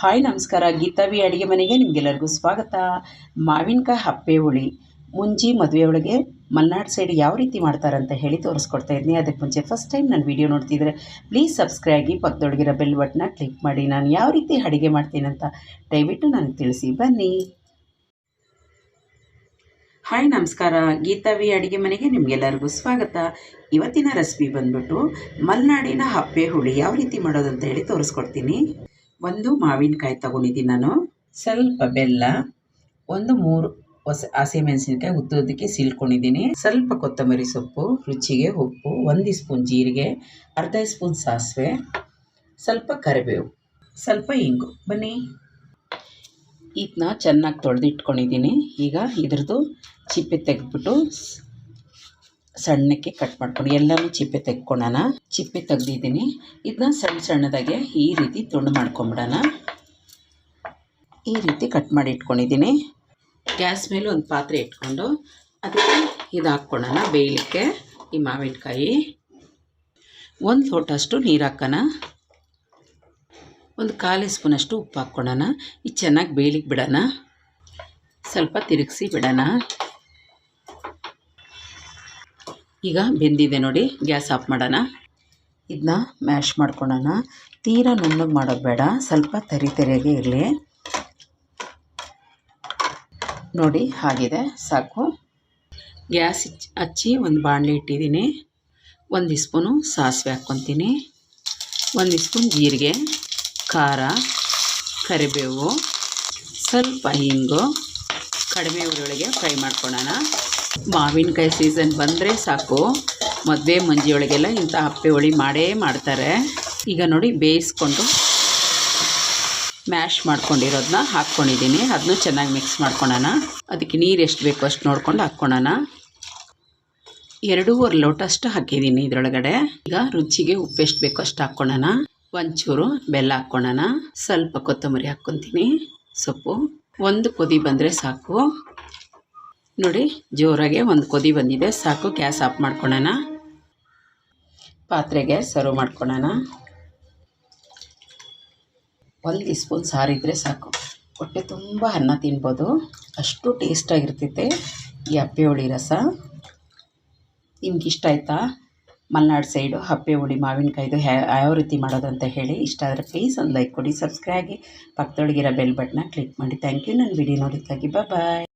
Hi ನಮಸ್ಕಾರ, ಗೀತಾವಿ ಅಡುಗೆ ಮನೆಗೆ ನಿಮಗೆಲ್ಲರಿಗೂ ಸ್ವಾಗತ. ಮಾವಿನಕಾಯಿ ಹಪ್ಪೆ ಹುಳಿ. ಮುಂಜಿ ಮದುವೆ ಒಳಗೆ ಮಲ್ನಾಡ್ ಸೈಡ್ ಯಾವ ರೀತಿ ಮಾಡ್ತಾರಂತ ಹೇಳಿ ತೋರಿಸ್ಕೊಡ್ತಾ ಇದ್ದೀನಿ ಅದಕ್ಕೆ ಮುಂಚೆ ಫಸ್ಟ್ ಟೈಮ್ ನಾನು ವೀಡಿಯೋ ನೋಡ್ತಿದ್ರೆ ಪ್ಲೀಸ್ ಸಬ್ಸ್ಕ್ರೈಬ್ ಪಕ್ಕದೊಳಗಿರೋ ಬೆಲ್ ಬಟನ್ನ ಕ್ಲಿಕ್ ಮಾಡಿ. ನಾನು ಯಾವ ರೀತಿ ಅಡುಗೆ ಮಾಡ್ತೀನಂತ ದಯವಿಟ್ಟು ನನಗೆ ತಿಳಿಸಿ. ಬನ್ನಿ. ಹಾಯ್ ನಮಸ್ಕಾರ, ಗೀತಾವಿ ಅಡುಗೆ ಮನೆಗೆ ನಿಮಗೆಲ್ಲರಿಗೂ ಸ್ವಾಗತ. ಇವತ್ತಿನ ರೆಸಿಪಿ ಬಂದ್ಬಿಟ್ಟು ಮಲ್ನಾಡಿನ ಹಪ್ಪೆ ಹುಳಿ ಯಾವ ರೀತಿ ಮಾಡೋದಂತ ಹೇಳಿ ತೋರಿಸ್ಕೊಡ್ತೀನಿ. ಒಂದು ಮಾವಿನಕಾಯಿ ತಗೊಂಡಿದ್ದೀನಿ ನಾನು. ಸ್ವಲ್ಪ ಬೆಲ್ಲ, ಒಂದು ಮೂರು ಹೊಸ ಹಸಿಮೆಣಸಿನ್ಕಾಯಿ ಉದ್ದೋದಕ್ಕೆ ಸೀಳ್ಕೊಂಡಿದ್ದೀನಿ. ಸ್ವಲ್ಪ ಕೊತ್ತಂಬರಿ ಸೊಪ್ಪು, ರುಚಿಗೆ ಉಪ್ಪು, ಒಂದು ಸ್ಪೂನ್ ಜೀರಿಗೆ, ಅರ್ಧ ಸ್ಪೂನ್ ಸಾಸಿವೆ, ಸ್ವಲ್ಪ ಕರಿಬೇವು, ಸ್ವಲ್ಪ ಇಂಗು. ಬನ್ನಿ. ಇದನ್ನ ಚೆನ್ನಾಗಿ ತೊಳೆದಿಟ್ಕೊಂಡಿದ್ದೀನಿ. ಈಗ ಇದ್ರದ್ದು ಚಿಪ್ಪೆ ತೆಗೆದ್ಬಿಟ್ಟು ಸಣ್ಣಕ್ಕೆ ಕಟ್ ಮಾಡ್ಕೊಂಡು ಎಲ್ಲನೂ ಚಿಪ್ಪೆ ತೆಕ್ಕೊಳ್ಳೋಣ ಚಿಪ್ಪೆ ತೆಗ್ದಿದ್ದೀನಿ. ಇದನ್ನ ಸಣ್ಣ ಸಣ್ಣದಾಗೆ ಈ ರೀತಿ ತುಂಡು ಮಾಡ್ಕೊಂಬಿಡೋಣ. ಈ ರೀತಿ ಕಟ್ ಮಾಡಿ ಇಟ್ಕೊಂಡಿದ್ದೀನಿ. ಗ್ಯಾಸ್ ಮೇಲೆ ಒಂದು ಪಾತ್ರೆ ಇಟ್ಕೊಂಡು ಅದಕ್ಕೆ ಇದು ಹಾಕ್ಕೊಳ್ಳೋಣ ಬೇಯಲಿಕ್ಕೆ ಈ ಮಾವಿನಕಾಯಿ. ಒಂದು ಲೋಟಷ್ಟು ನೀರು ಹಾಕೋಣ. ಒಂದು ಕಾಲು ಸ್ಪೂನಷ್ಟು ಉಪ್ಪು ಹಾಕ್ಕೊಳ್ಳೋಣ ಇದು ಚೆನ್ನಾಗಿ ಬೇಯಲಿಕ್ಕೆ ಬಿಡೋಣ. ಸ್ವಲ್ಪ ತಿರುಗಿಸಿ ಬಿಡೋಣ. ಈಗ ಬೆಂದಿದೆ ನೋಡಿ, ಗ್ಯಾಸ್ ಆಫ್ ಮಾಡೋಣ. ಇದನ್ನ ಮ್ಯಾಶ್ ಮಾಡ್ಕೊಳ್ಳೋಣ ತೀರಾ ನುಣ್ಣಗೆ ಮಾಡೋದು ಬೇಡ, ಸ್ವಲ್ಪ ತರಿ ತರಿಯಾಗೆ ಇರಲಿ. ನೋಡಿ ಆಗಿದೆ ಸಾಕು. ಗ್ಯಾಸ್ ಹಚ್ಚಿ ಒಂದು ಬಾಣಲೆ ಇಟ್ಟಿದ್ದೀನಿ. ಒಂದು ಸ್ಪೂನು ಸಾಸಿವೆ ಹಾಕ್ಕೊತೀನಿ. ಒಂದು ಸ್ಪೂನ್ ಜೀರಿಗೆ, ಖಾರ, ಕರಿಬೇವು, ಸ್ವಲ್ಪ ಹಿಂಗು. ಕಡಿಮೆ ಉರಿಯೊಳಗೆ ಫ್ರೈ ಮಾಡ್ಕೊಳ್ಳೋಣ ಮಾವಿನಕಾಯಿ ಸೀಸನ್ ಬಂದರೆ ಸಾಕು. ಮದುವೆ ಮಂಜಿಯೊಳಗೆಲ್ಲ ಇಂಥ ಹಪ್ಪೆ ಹೊಳಿ ಮಾಡೇ ಮಾಡ್ತಾರೆ. ಈಗ ನೋಡಿ ಬೇಯಿಸ್ಕೊಂಡು ಮ್ಯಾಶ್ ಮಾಡ್ಕೊಂಡಿರೋದನ್ನ ಹಾಕ್ಕೊಂಡಿದ್ದೀನಿ. ಅದನ್ನು ಚೆನ್ನಾಗಿ ಮಿಕ್ಸ್ ಮಾಡ್ಕೊಳೋಣ. ಅದಕ್ಕೆ ನೀರು ಎಷ್ಟು ಬೇಕು ಅಷ್ಟು ನೋಡ್ಕೊಂಡು ಹಾಕ್ಕೊಳೋಣ. ಎರಡೂವರೆ ಲೋಟ ಅಷ್ಟು ಹಾಕಿದ್ದೀನಿ ಇದರೊಳಗಡೆ. ಈಗ ರುಚಿಗೆ ಉಪ್ಪು ಎಷ್ಟು ಬೇಕೋ ಅಷ್ಟು ಹಾಕ್ಕೊಳೋಣ. ಒಂಚೂರು ಬೆಲ್ಲ ಹಾಕ್ಕೊಳೋಣ. ಸ್ವಲ್ಪ ಕೊತ್ತಂಬರಿ ಹಾಕ್ಕೊತೀನಿ. ಸೊಪ್ಪು. ಒಂದು ಕುದಿ ಬಂದರೆ ಸಾಕು. ನೋಡಿ, ಜೋರಾಗೆ ಒಂದು ಕೊದಿ ಬಂದಿದೆ. ಸಾಕು, ಗ್ಯಾಸ್ ಆಫ್ ಮಾಡ್ಕೊಳ್ಳೋಣ ಪಾತ್ರೆಗೆ ಸರ್ವ್ ಮಾಡ್ಕೊಳೋಣ. ಒಂದು ಸ್ಪೂನ್ ಸಾರಿದ್ರೆ ಸಾಕು. ಹೊಟ್ಟೆ ತುಂಬ ಅನ್ನ ತಿನ್ಬೋದು. ಅಷ್ಟು ಟೇಸ್ಟಾಗಿರ್ತೈತೆ ಈ ಅಪ್ಪೆ ಹುಳಿ ರಸ. ನಿಮ್ಗೆ ಇಷ್ಟ ಆಯಿತಾ? ಮಲೆನಾಡು ಸೈಡು ಹಪ್ಪೆ ಹುಳಿ, ಮಾವಿನಕಾಯ್ದು ಯಾವ ರೀತಿ ಮಾಡೋದಂತ ಹೇಳಿ ಇಷ್ಟ ಆದರೆ ಪ್ಲೀಸ್ ಒಂದು ಲೈಕ್ ಕೊಡಿ ಸಬ್ಸ್ಕ್ರೈಬ್ ಆಗಿ ಪಕ್ಕದೊಳಗಿರೋ ಬೆಲ್ ಬಟ್ನ ಕ್ಲಿಕ್ ಮಾಡಿ. ಥ್ಯಾಂಕ್ ಯು ನನ್ನ ವಿಡಿಯೋ ನೋಡಿದ್ದಕ್ಕಾಗಿ ಬಾಯ್